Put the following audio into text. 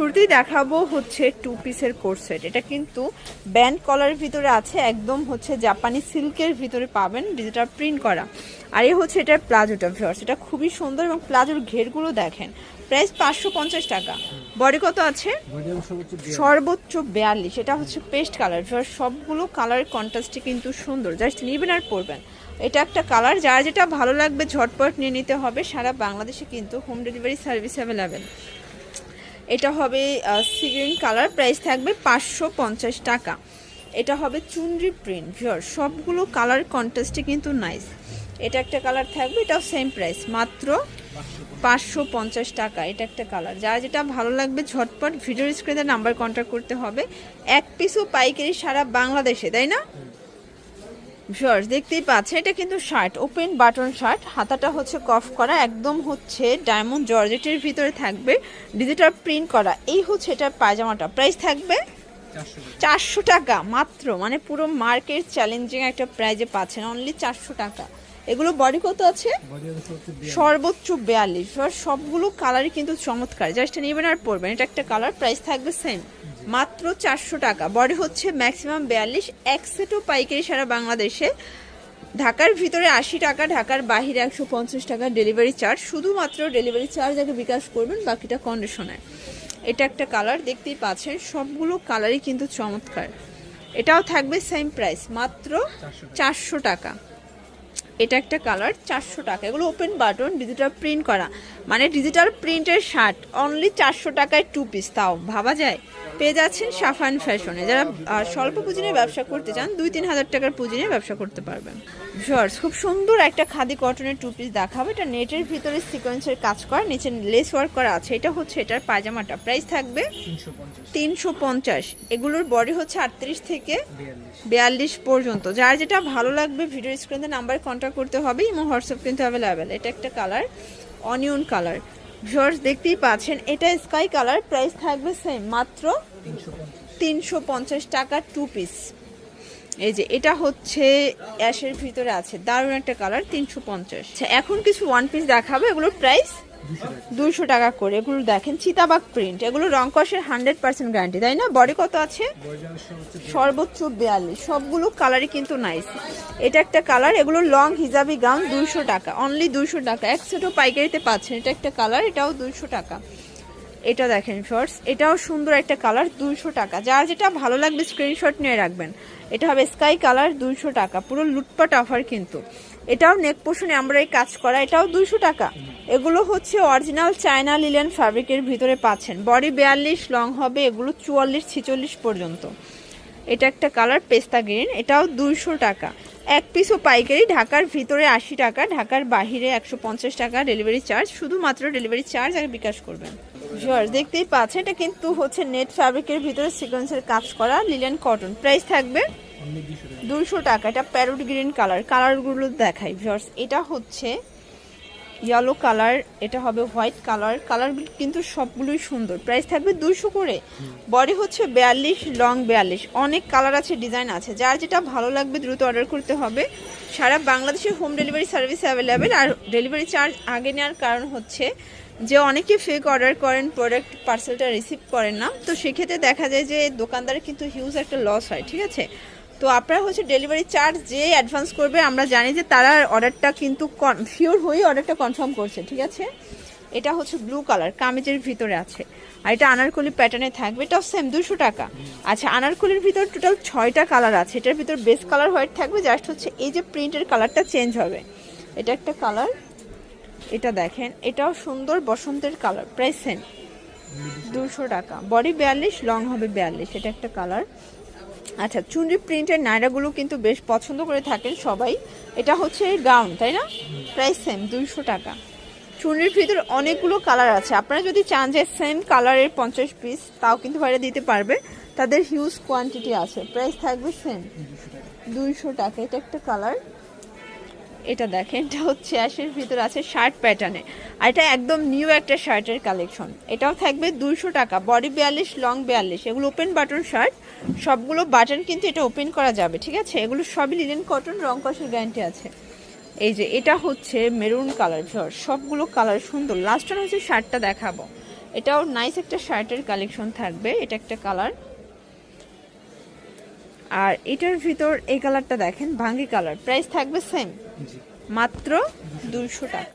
শুরুতেই দেখাবো হচ্ছে টু পিসের কোর্স সেট এটা কিন্তু ব্যান্ড কলারের ভিতরে আছে একদম হচ্ছে জাপানি সিল্কের ভিতরে পাবেন ডিজিটাল প্রিন্ট করা। আর এ হচ্ছে এটার প্লাজোটা ভিওর্স এটা খুবই সুন্দর এবং প্লাজোর ঘেরগুলো দেখেন। প্রাইস পাঁচশো পঞ্চাশ টাকা। বডি কত আছে? সর্বোচ্চ। বিয়াল্লিশ। এটা হচ্ছে পেস্ট কালার সবগুলো কালারের কন্ট্রাস্টই কিন্তু সুন্দর। জাস্ট নিবেন আর পরবেন। এটা একটা কালার যার যেটা ভালো লাগবে ঝটপট নিয়ে নিতে হবে। সারা বাংলাদেশে কিন্তু হোম ডেলিভারি সার্ভিস অ্যাভেলেবেল এটা হবে সি গ্রিন কালার প্রাইস থাকবে পাঁচশো পঞ্চাশ টাকা। এটা হবে চুনরি প্রিন্ট ভিওর সবগুলো কালার কন্টেস্টে কিন্তু নাইস এটা একটা কালার থাকবে, এটাও সেম প্রাইস মাত্র পাঁচশো পঞ্চাশ টাকা, এটা একটা কালার যার যেটা ভালো লাগবে, ঝটপট ভিডিও স্ক্রিনে নাম্বার কন্ট্যাক্ট করতে হবে। এক পিসও পাইকারি সারা বাংলাদেশে, তাই না? ভিউয়ার্স দেখতেই পাচ্ছেন, এটা কিন্তু শার্ট ওপেন বাটন শার্ট হাতাটা হচ্ছে কফ করা, একদম হচ্ছে ডায়মন্ড জর্জেটের ভিতরে থাকবে ডিজিটাল প্রিন্ট করা, এই হচ্ছে এটা পায়জামাটা প্রাইস থাকবে চারশো টাকা। মাত্র মানে পুরো মার্কেট চ্যালেঞ্জিং একটা প্রাইজে পাচ্ছেন অনলি চারশো টাকা। এগুলো বডি কত আছে? সর্বোচ্চ বিয়াল্লিশ। সবগুলো কালারই কিন্তু চমৎকার জাস্ট নেবেন আর পরবেন, এটা একটা কালার প্রাইস থাকবে সেম মাত্র চারশো টাকা। বডি হচ্ছে ম্যাক্সিমাম বিয়াল্লিশ এক সেটও পাইকারি সারা বাংলাদেশে। ঢাকার ভিতরে আশি টাকা ঢাকার বাহিরে একশো পঞ্চাশ টাকা ডেলিভারি চার্জ। শুধুমাত্র ডেলিভারি চার্জ আগে বিকাশ করবেন বাকিটা কন্ডিশনে এটা একটা কালার দেখতেই পাচ্ছেন সবগুলো কালারই কিন্তু চমৎকার। এটাও থাকবে সেম প্রাইস মাত্র চারশো টাকা। এটা একটা কালার, চারশো টাকা। এগুলো ওপেন বাটন ডিজিটাল প্রিন্ট করা। মানে ডিজিটাল প্রিন্টের শার্ট অনলি চারশো টাকায় টু পিস তাও, ভাবা যায়? পেয়ে যাচ্ছেন সাফান ফ্যাশনে যারা স্বল্প পুঁজি নিয়ে ব্যবসা করতে চান, দুই তিন হাজার টাকার পুঁজি নিয়ে ব্যবসা করতে পারবেন। শর্টস খুব সুন্দর একটা খাদি কটনের টু পিস দেখাবো। এটা নেটের ভিতরে সিকোয়েন্সের কাজ করা, নিচে লেস ওয়ার্ক করা আছে। এটা হচ্ছে এটার পায়জামাটা। প্রাইস থাকবে তিনশো পঞ্চাশ। এগুলোর বডি হচ্ছে আটত্রিশ থেকে বিয়াল্লিশ পর্যন্ত। যার যেটা ভালো লাগবে ভিডিও স্ক্রিনে নাম্বার কন্ট্যাক্ট করতে হবে, ইমো হোয়াটসঅ্যাপ কিন্তু অ্যাভেলেবেল এটা একটা কালার অনিয়ন কালার ভিউয়ার্স দেখতেই পাচ্ছেন, এটা স্কাই কালার প্রাইস থাকবে সেম মাত্র তিনশো পঞ্চাশ টাকা টু পিস এই যে, এটা হচ্ছে অ্যাশের ভিতরে আছে, দারুণ একটা কালার তিনশো পঞ্চাশ। আচ্ছা এখন কিছু ওয়ান পিস দেখাবো, এগুলোর প্রাইস দুশো টাকা করে। এগুলো দেখেন চিতাবাগ প্রিন্ট এগুলো রং কষের হান্ড্রেড পার্সেন্ট গ্যারান্টি তাই না? বডি কত আছে? সর্বোচ্চ সর্বোচ্চ বিয়াল্লিশ। সবগুলো কালারই কিন্তু নাইস এটা একটা কালার এগুলো লং হিজাবি গাউন দুইশো টাকা। অনলি দুইশো টাকা। এক সেটও পাইকারিতে পাচ্ছেন। এটা একটা কালার এটাও দুইশো টাকা। এটা দেখেন শর্টস এটাও সুন্দর একটা কালার দুইশো টাকা। যার যেটা ভালো লাগবে স্ক্রিনশট নিয়ে রাখবেন। এটা হবে স্কাই কালার দুইশো টাকা। পুরো লুটপাট অফার কিন্তু। এটাও নেক পোষণে আমরা এই কাজ করা, এটাও দুইশো টাকা। এগুলো হচ্ছে অরিজিনাল চায়না লিলেন ফ্যাব্রিকের ভিতরে পাচ্ছেন। বডি বিয়াল্লিশ লং হবে এগুলো চুয়াল্লিশ, ছিচল্লিশ পর্যন্ত। এটা একটা কালার পেস্তা গ্রিন এটাও দুইশো টাকা। এক পিসও পাইকারি, ঢাকার ভিতরে আশি টাকা, ঢাকার বাহিরে একশো পঞ্চাশ টাকা ডেলিভারি চার্জ শুধুমাত্র ডেলিভারি চার্জ আগে বিকাশ করবেন। জোয়ার দেখতেই পাচ্ছেন, এটা কিন্তু হচ্ছে নেট ফ্যাব্রিকের ভিতরে সিকোয়েন্সের কাজ করা লিলেন কটন প্রাইস থাকবে দুশো টাকা, এটা প্যারোট গ্রিন কালার কালারগুলো দেখাই ভিউয়ার্স এটা হচ্ছে ইয়েলো কালার এটা হবে হোয়াইট কালার কালারগুলো কিন্তু সবগুলোই সুন্দর। প্রাইস থাকবে দুশো করে। বডি হচ্ছে বিয়াল্লিশ লং বিয়াল্লিশ। অনেক কালার আছে ডিজাইন আছে। যার যেটা ভালো লাগবে দ্রুত অর্ডার করতে হবে। সারা বাংলাদেশে হোম ডেলিভারি সার্ভিস অ্যাভেলেবেল আর ডেলিভারি চার্জ আগে নেওয়ার কারণ হচ্ছে যে অনেকে ফেক অর্ডার করেন প্রোডাক্ট পার্সেলটা রিসিভ করেন না। তো সেক্ষেত্রে দেখা যায় যে দোকানদারের কিন্তু হিউজ একটা লস হয়, ঠিক আছে? তো আপনারা হচ্ছে ডেলিভারি চার্জ যে অ্যাডভান্স করবে, আমরা জানি যে তারা অর্ডারটা কিন্তু শিওর হয়ে অর্ডারটা কনফার্ম করছে, ঠিক আছে? এটা হচ্ছে ব্লু কালার কামিজের ভিতরে আছে। আর এটা আনারকলি প্যাটার্নে থাকবে, এটাও সেম দুশো টাকা। আচ্ছা আনারকলির ভিতর টোটাল ছয়টা কালার আছে, এটার ভিতর বেস কালার হোয়াইট থাকবে জাস্ট হচ্ছে এই যে প্রিন্টের কালারটা চেঞ্জ হবে। এটা একটা কালার এটা দেখেন, এটাও সুন্দর বসন্তের কালার প্রাইস সেম দুশো টাকা। বডি বিয়াল্লিশ লং হবে বিয়াল্লিশ, এটা একটা কালার আচ্ছা চুনরি প্রিন্টের নায়রাগুলো কিন্তু বেশ পছন্দ করে থাকেন সবাই। এটা হচ্ছে গাউন, তাই না? প্রাইস সেম দুইশো টাকা। চুনরির ভিতরে অনেকগুলো কালার আছে। আপনারা যদি চান যে সেম কালারের পঞ্চাশ পিস তাও কিন্তু বাইরে দিতে পারবে। তাদের হিউজ কোয়ান্টিটি আছে। প্রাইস থাকবে সেম দুইশো টাকা। এটা একটা কালার। এটা দেখেন, এটা হচ্ছে অ্যাশের ভিতর আছে শার্ট প্যাটার্নে আর এটা একদম নিউ একটা শার্টের কালেকশন এটাও থাকবে দুইশো টাকা। বডি বিয়াল্লিশ লং বিয়াল্লিশ। এগুলো ওপেন বাটন শার্ট সবগুলো বাটন কিন্তু এটা ওপেন করা যাবে, ঠিক আছে? এগুলো সবই লিলেন কটন রং কষের গ্যারান্টি আছে। এই যে, এটা হচ্ছে মেরুন কালার ঝড়। সবগুলো কালার সুন্দর। লাস্ট হচ্ছে শার্টটা দেখাবো। এটাও নাইস একটা শার্টের কালেকশন থাকবে। এটা একটা কালার আর এটার ভিতর এই কালারটা দেখেন ভাঙ্গি কালার। প্রাইস থাকবে সেম মাত্র দুইশো টাকা।